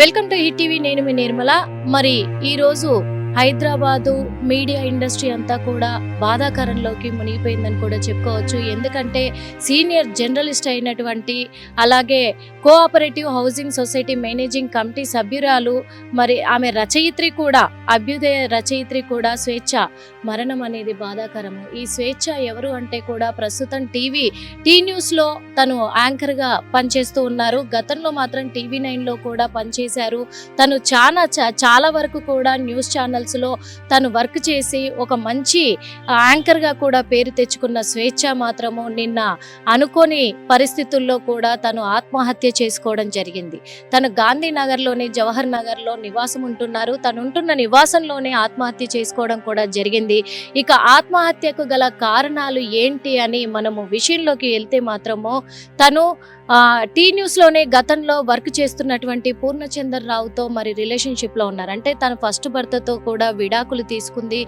Welcome to ETV TV నేను మీ నిర్మల. మరి ఈరోజు హైదరాబాదు మీడియా ఇండస్ట్రీ అంతా కూడా బాధాకరంలోకి మునిగిపోయిందని కూడా చెప్పుకోవచ్చు. ఎందుకంటే సీనియర్ జర్నలిస్ట్ అయినటువంటి అలాగే cooperative housing society managing committee సభ్యురాలు మరి ఆమె రచయిత్రి కూడా అభ్యుదయ రచయిత్రి కూడా స్వేచ్ఛ. మరణం అనేది బాధాకరము. ఈ స్వేచ్ఛ ఎవరు అంటే కూడా ప్రస్తుతం టీవీ టీ న్యూస్లో తను యాంకర్గా పనిచేస్తూ ఉన్నారు. గతంలో మాత్రం టీవీ నైన్లో కూడా పనిచేశారు. తను చాలా చా- చాలా వరకు కూడా న్యూస్ ఛానల్ ఛానల్స్లో తను వర్క్ చేసి ఒక మంచి యాంకర్గా కూడా పేరు తెచ్చుకున్న స్వేచ్ఛ మాత్రము నిన్న అనుకోని పరిస్థితుల్లో కూడా తను ఆత్మహత్య చేసుకోవడం జరిగింది. తను గాంధీనగర్లోని జవహర్ నగర్లో నివాసం ఉంటున్నారు. తను ఉంటున్న నివాసంలోనే ఆత్మహత్య చేసుకోవడం కూడా జరిగింది. ఇక ఆత్మహత్యకు గల కారణాలు ఏంటి అని మనము విషయంలోకి వెళ్తే మాత్రము తను టీ న్యూస్లోనే గతంలో వర్క్ చేస్తున్నటువంటి పూర్ణచందర్ రావుతో మరి రిలేషన్షిప్లో ఉన్నారు. అంటే తన ఫస్ట్ భర్తతో కూడా విడాకులు తీసుకుంది.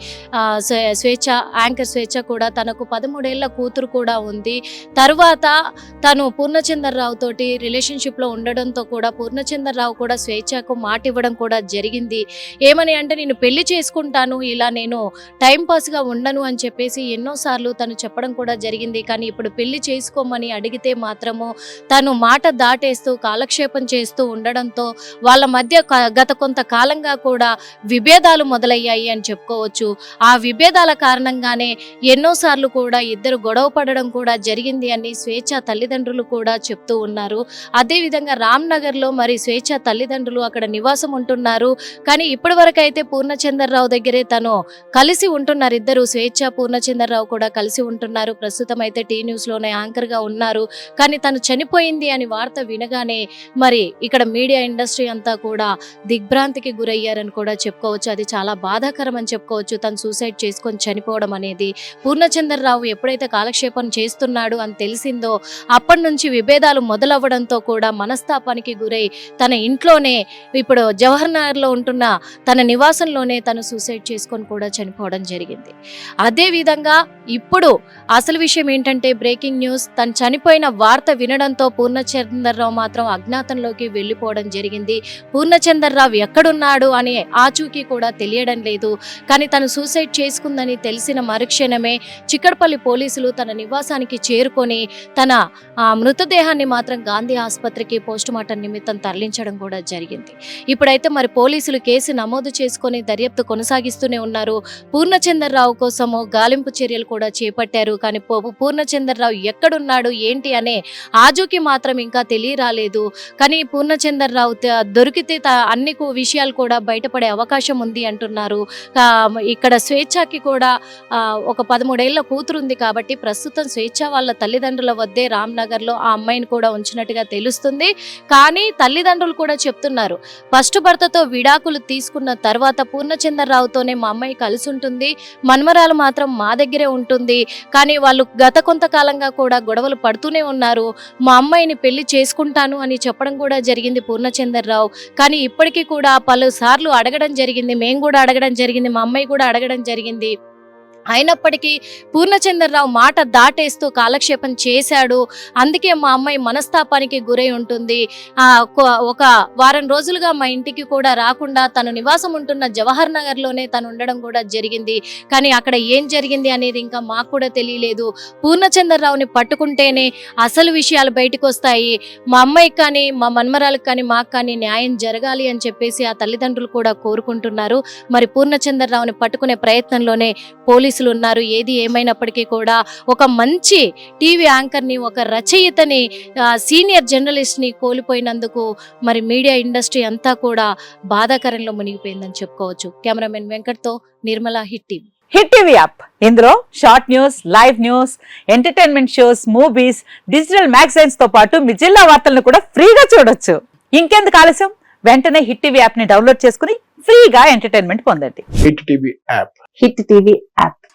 స్వే- స్వేచ్ఛ యాంకర్ స్వేచ్ఛ కూడా తనకు పదమూడేళ్ళ కూతురు కూడా ఉంది. తర్వాత తను పూర్ణచందర్ రావు తోటి రిలేషన్షిప్లో ఉండడంతో కూడా పూర్ణచందర్ రావు కూడా స్వేచ్ఛకు మాట ఇవ్వడం కూడా జరిగింది. ఏమని అంటే నేను పెళ్ళి చేసుకుంటాను ఇలా నేను టైం పాస్గా ఉండను అని చెప్పేసి ఎన్నోసార్లు తను చెప్పడం కూడా జరిగింది. కానీ ఇప్పుడు పెళ్ళి చేసుకోమని అడిగితే మాత్రము తను మాట దాటేస్తూ కాలక్షేపం చేస్తూ ఉండడంతో వాళ్ళ మధ్య గత గత కొంతకాలంగా కూడా విభేదాలు మొదలయ్యాయి అని చెప్పుకోవచ్చు. ఆ విభేదాల కారణంగానే ఎన్నోసార్లు కూడా ఇద్దరు గొడవ పడడం కూడా జరిగింది అని స్వేచ్ఛ తల్లిదండ్రులు కూడా చెప్తూ ఉన్నారు. అదేవిధంగా రామ్నగర్లో మరి స్వేచ్ఛ తల్లిదండ్రులు అక్కడ నివాసం ఉంటున్నారు. కానీ ఇప్పటి వరకు అయితే పూర్ణచంద్రరావు దగ్గరే తను కలిసి ఉంటున్నారు. ఇద్దరు స్వేచ్ఛ పూర్ణచంద్రరావు కూడా కలిసి ఉంటున్నారు. ప్రస్తుతం అయితే టీ న్యూస్లోనే యాంకర్గా ఉన్నారు. కానీ తను చనిపోయింది అని వార్త వినగానే మరి ఇక్కడ మీడియా ఇండస్ట్రీ అంతా కూడా దిగ్భ్రాంతికి గురయ్యారని కూడా చెప్పుకోవచ్చు. అది చాలా బాధాకరం అని చెప్పుకోవచ్చు. తను సూసైడ్ చేసుకొని చనిపోవడం అనేది పూర్ణచంద్రరావు ఎప్పుడైతే కాలక్షేపం చేస్తున్నాడు అని తెలిసిందో అప్పటి నుంచి విభేదాలు మొదలవ్వడంతో కూడా మనస్తాపానికి గురై తన ఇంట్లోనే ఇప్పుడు జవహర్ నగర్లో ఉంటున్న తన నివాసంలోనే తను సూసైడ్ చేసుకొని కూడా చనిపోవడం జరిగింది. అదే విధంగా ఇప్పుడు అసలు విషయం ఏంటంటే బ్రేకింగ్ న్యూస్ తను చనిపోయిన వార్త వినడంతో పూర్ణచందర్రావు మాత్రం అజ్ఞాతంలోకి వెళ్ళిపోవడం జరిగింది. పూర్ణచందర్రావు ఎక్కడున్నాడు అని ఆచూకీ కూడా తెలియడం లేదు. కానీ తను సూసైడ్ చేసుకుందని తెలిసిన మరుక్షణమే చిక్కడపల్లి పోలీసులు తన నివాసానికి చేరుకొని తన మృతదేహాన్ని మాత్రం గాంధీ ఆసుపత్రికి పోస్టుమార్టం నిమిత్తం తరలించడం కూడా జరిగింది. ఇప్పుడైతే మరి పోలీసులు కేసు నమోదు చేసుకొని దర్యాప్తు కొనసాగిస్తూనే ఉన్నారు. పూర్ణచంద్రరావు కోసము గాలింపు చర్యలు కూడా చేపట్టారు. కానీ పూ- పూర్ణచంద్రరావు ఎక్కడున్నాడు ఏంటి అనే ఆజూకి మాత్రం ఇంకా తెలియరాలేదు. కానీ పూర్ణచంద్రరావు త- దొరికితే అన్ని విషయాలు కూడా బయటపడే అవకాశం ఉంది అంటున్నారు. ఇక్కడ స్వేచ్ఛకి కూడా ఒక పదమూడేళ్ళ కూతురు ఉంది కాబట్టి ప్రస్తుతం స్వేచ్ఛ వాళ్ళ తల్లిదండ్రుల వద్దే రామ్నగర్లో ఆ అమ్మాయిని కూడా ఉంచినట్టుగా తెలుస్తుంది. కానీ తల్లిదండ్రులు కూడా చెప్తున్నారు. ఫస్ట్ భర్తతో విడాకులు తీసుకున్న తర్వాత పూర్ణచంద్రరావుతోనే మా అమ్మాయి కలిసి ఉంటుంది మన్మరాలు మాత్రం మా దగ్గరే ఉంటుంది. కానీ వాళ్ళు గత కొంతకాలంగా కూడా గొడవలు పడుతూనే ఉన్నారు. మా అమ్మాయిని పెళ్ళి చేసుకుంటాను అని చెప్పడం కూడా జరిగింది పూర్ణచంద్రరావు. కానీ ఇప్పటికీ కూడా పలుసార్లు అడగడం జరిగింది మేము కూడా అడగడం జరిగింది మా అమ్మాయి కూడా అడగడం జరిగింది. అయినప్పటికీ పూర్ణచంద్రరావు మాట దాటేస్తూ కాలక్షేపం చేశాడు. అందుకే మా అమ్మాయి మనస్తాపానికి గురై ఉంటుంది. ఆ, ఒక- వారం రోజులుగా మా ఇంటికి కూడా రాకుండా తను నివాసం ఉంటున్న జవహర్ నగర్లోనే తను ఉండడం కూడా జరిగింది. కానీ అక్కడ ఏం జరిగింది అనేది ఇంకా మాకు కూడా తెలియలేదు. పూర్ణచంద్రరావుని పట్టుకుంటేనే అసలు విషయాలు బయటకు వస్తాయి. మా అమ్మాయికి కానీ మా మన్మరాలకు కానీ మాకు కానీ న్యాయం జరగాలి అని చెప్పేసి ఆ తల్లిదండ్రులు కూడా కోరుకుంటున్నారు. మరి పూర్ణచంద్రరావుని పట్టుకునే ప్రయత్నంలోనే పోలీసులు ఉన్నారు. ఏది ఏమైనప్పటికీ కూడా ఒక మంచి టీవీ యాంకర్ని ఒక రచయితని సీనియర్ జర్నలిస్ట్ని కోల్పోయినందుకు మరి మీడియా ఇండస్ట్రీ అంతా కూడా బాధాకరంలో మునిగిపోయిందని చెప్పుకోవచ్చు. Cameraman వెంకట్తో Nirmala Hit TV. Hit TV app. ఇందులో short news live news entertainment shows movies digital మ్యాగజైన్స్తో పాటు మీ జిల్లా వార్తలను కూడా ఫ్రీగా చూడొచ్చు. ఇంకెందుకు ఆలస్యం? వెంటనే హిట్ టీవీ యాప్ని డౌన్లోడ్ చేసుకుని ఫ్రీగా ఎంటర్టైన్మెంట్ పొందండి. Hit TV app. Hit TV app.